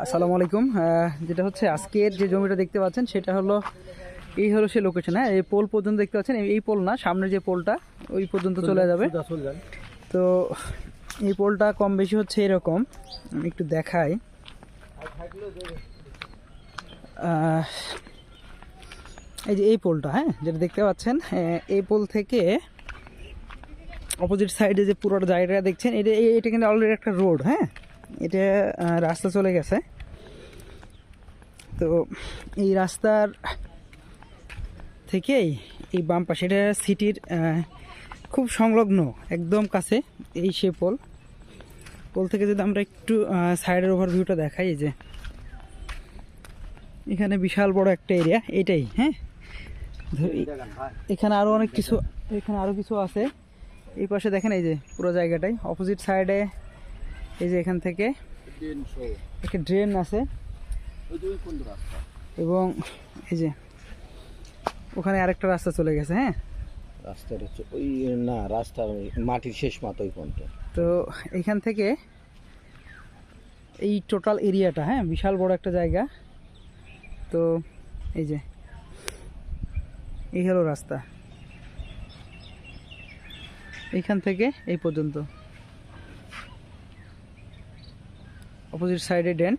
আসসালামু আলাইকুম। যেটা হচ্ছে আজকের যে জমিটা দেখতে পাচ্ছেন সেটা হলো এই হলো সে লোকেশন হ্যাঁ? এই পোল পর্যন্ত দেখতে পাচ্ছেন এই- পোল না সামনে যে পোলটা ওই পর্যন্ত চলে যাবে। তো এই পোলটা কম বেশি হচ্ছে এরকম আমি একটু দেখাই। এই যে এই পোলটা হ্যাঁ? যেটা দেখতে পাচ্ছেন এই পোল থেকে অপোজিট সাইডে যে পুরোটা জায়গাটা দেখছেন এটা এটা কিন্তু অলরেডি একটা রোড হ্যাঁ? এটা রাস্তা চলে গেছে। তো এই রাস্তার থেকেই এই বাম পাশে, এটা সিটির খুব সংলগ্ন, একদম কাছে এই সে পোল। পোল থেকে যদি আমরা একটু সাইডের ওভারভিউটা দেখাই, এই যে এখানে বিশাল বড় একটা এরিয়া, এটাই হ্যাঁ? এখানে আরও অনেক কিছু, এখানে আরও কিছু আছে। এই পাশে দেখেন, এই যে পুরো জায়গাটাই। অপোজিট সাইডে এই যে এখান থেকে একটা ড্রেন আছে। এবং এই যে ওখানে আরেকটা রাস্তা চলে গেছে হ্যাঁ? রাস্তার হচ্ছে ওই না রাস্তার ওই মাটির শেষ মাথা ওই পর্যন্ত। তো এইখান থেকে এই টোটাল এরিয়াটা হ্যাঁ বিশাল বড় একটা জায়গা। তো এই যে এই হলো রাস্তা। এইখান থেকে এই পর্যন্ত। অপোজিট সাইডে ডেন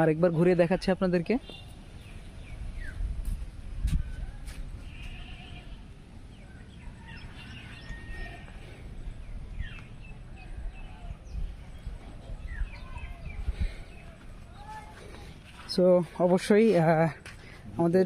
আর একবার ঘুরিয়ে দেখাচ্ছি আপনাদেরকে। সো অবশ্যই আমাদের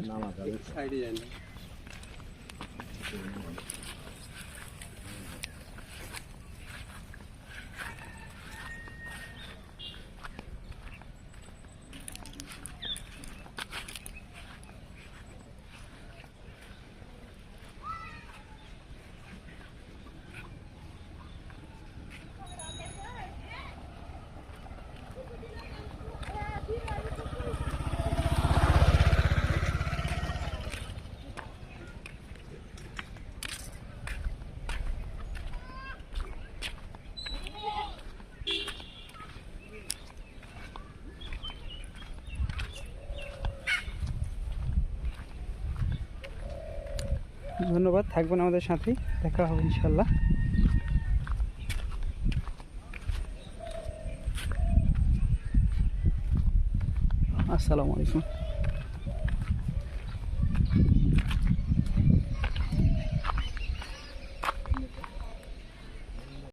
ধন্যবাদ থাকবেন আমাদের সাথে দেখা হবে ইনশাল্লাহ আসসালামু আলাইকুম।